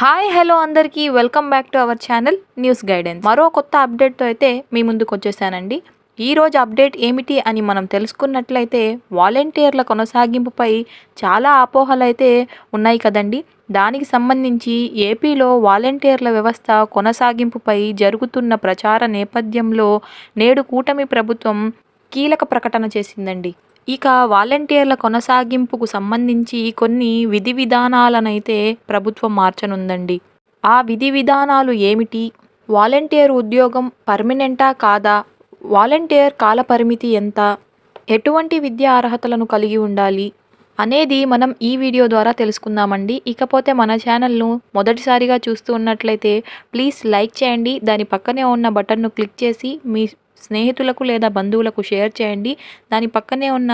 Hi hello అందరికీ. Welcome back to our channel news guidance మరో కొత్త అప్డేట్తో అయితే మీ ముందుకు వచ్చేసానండి. ఈ రోజు అప్డేట్ ఏమిటి అని మనం తెలుసుకున్నట్లయితే వాలంటీర్ల కొనసాగింపుపై చాలా అపోహలు అయితే ఉన్నాయి కదండి. దానికి సంబంధించి ఏపీలో వాలంటీర్ల వ్యవస్థ కొనసాగింపుపై జరుగుతున్న ప్రచార నేపథ్యంలో నేడు కూటమి ప్రభుత్వం కీలక ప్రకటన చేసిందండి. ఇక వాలంటీర్ల కొనసాగింపుకు సంబంధించి కొన్ని విధి విధానాలనైతే ప్రభుత్వం మార్చనుందండి. ఆ విధి విధానాలు ఏమిటి? వాలంటీర్ ఉద్యోగం పర్మనెంటా కాదా? వాలంటీర్ కాలపరిమితి ఎంత? ఎటువంటి విద్యా అర్హతలను కలిగి ఉండాలి? అనేది మనం ఈ వీడియో ద్వారా తెలుసుకుందామండి. ఇకపోతే మన ఛానల్ను మొదటిసారిగా చూస్తూ ఉన్నట్లయితే ప్లీజ్ లైక్ చేయండి. దాని పక్కనే ఉన్న బటన్ను క్లిక్ చేసి మీ స్నేహితులకు లేదా బంధువులకు షేర్ చేయండి. దాని పక్కనే ఉన్న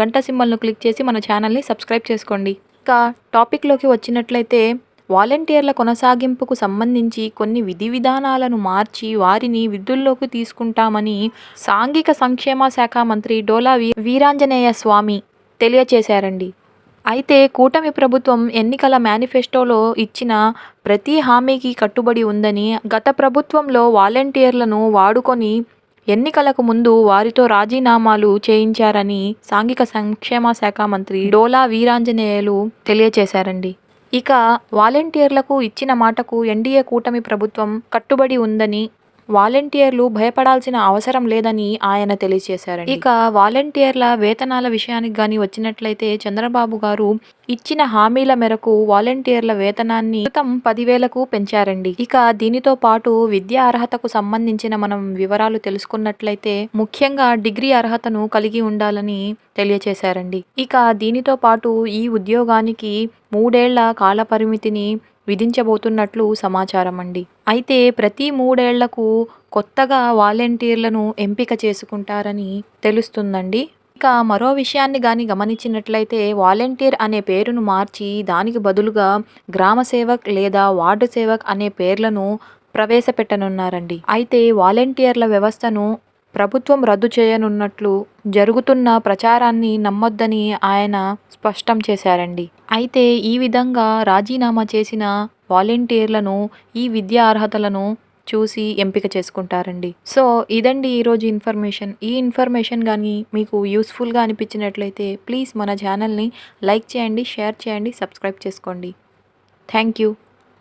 గంట సింబల్ను క్లిక్ చేసి మన ఛానల్ని సబ్స్క్రైబ్ చేసుకోండి. ఇంకా టాపిక్లోకి వచ్చినట్లయితే వాలంటీర్ల కొనసాగింపుకు సంబంధించి కొన్ని విధి విధానాలను మార్చి వారిని విధుల్లోకి తీసుకుంటామని సాంఘిక సంక్షేమ శాఖ మంత్రి డోలా వీ వీరాంజనేయ స్వామి తెలియచేశారండి. అయితే కూటమి ప్రభుత్వం ఎన్నికల మేనిఫెస్టోలో ఇచ్చిన ప్రతి హామీకి కట్టుబడి ఉందని గత ప్రభుత్వంలో వాలంటీర్లను వాడుకొని ఎన్నికలకు ముందు వారితో రాజీనామాలు చేయించారని సాంఘిక సంక్షేమ శాఖ మంత్రి డోలా వీరాంజనేయులు తెలియచేశారండి. ఇక వాలంటీర్లకు ఇచ్చిన మాటకు ఎన్డీఏ కూటమి ప్రభుత్వం కట్టుబడి ఉందని వాలంటీర్లు భయపడాల్సిన అవసరం లేదని ఆయన తెలియజేశారు ఇక వాలంటీర్ల వేతనాల విషయానికి కానీ వచ్చినట్లయితే చంద్రబాబు గారు ఇచ్చిన హామీల మేరకు వాలంటీర్ల వేతనాన్ని క్రితం పదివేలకు పెంచారండి. ఇక దీనితో పాటు విద్యా అర్హతకు సంబంధించిన మనం వివరాలు తెలుసుకున్నట్లయితే ముఖ్యంగా డిగ్రీ అర్హతను కలిగి ఉండాలని తెలియచేశారండి. ఇక దీనితో పాటు ఈ ఉద్యోగానికి మూడేళ్ళ కాలపరిమితిని విధించబోతున్నట్లు సమాచారం అండి అయితే ప్రతి మూడేళ్ళకు కొత్తగా వాలంటీర్లను ఎంపిక చేసుకుంటారని తెలుస్తుందండి. ఇక మరో విషయాన్ని కానీ గమనించినట్లయితే వాలంటీర్ అనే పేరును మార్చి దానికి బదులుగా గ్రామ సేవక్ లేదా వార్డు సేవక్ అనే పేర్లను ప్రవేశపెట్టనున్నారండి. అయితే వాలంటీర్ల వ్యవస్థను ప్రభుత్వం రద్దు చేయనున్నట్లు జరుగుతున్న ప్రచారాన్ని నమ్మొద్దని ఆయన స్పష్టం చేశారండి. అయితే ఈ విధంగా రాజీనామా చేసిన వాలంటీర్లను ఈ విద్యా అర్హతలను చూసి ఎంపిక చేసుకుంటారండి. సో ఇదండి ఈరోజు ఇన్ఫర్మేషన్. ఈ ఇన్ఫర్మేషన్ కానీ మీకు యూస్ఫుల్గా అనిపించినట్లయితే ప్లీజ్ మన ఛానల్ని లైక్ చేయండి షేర్ చేయండి సబ్స్క్రైబ్ చేసుకోండి. Thank you.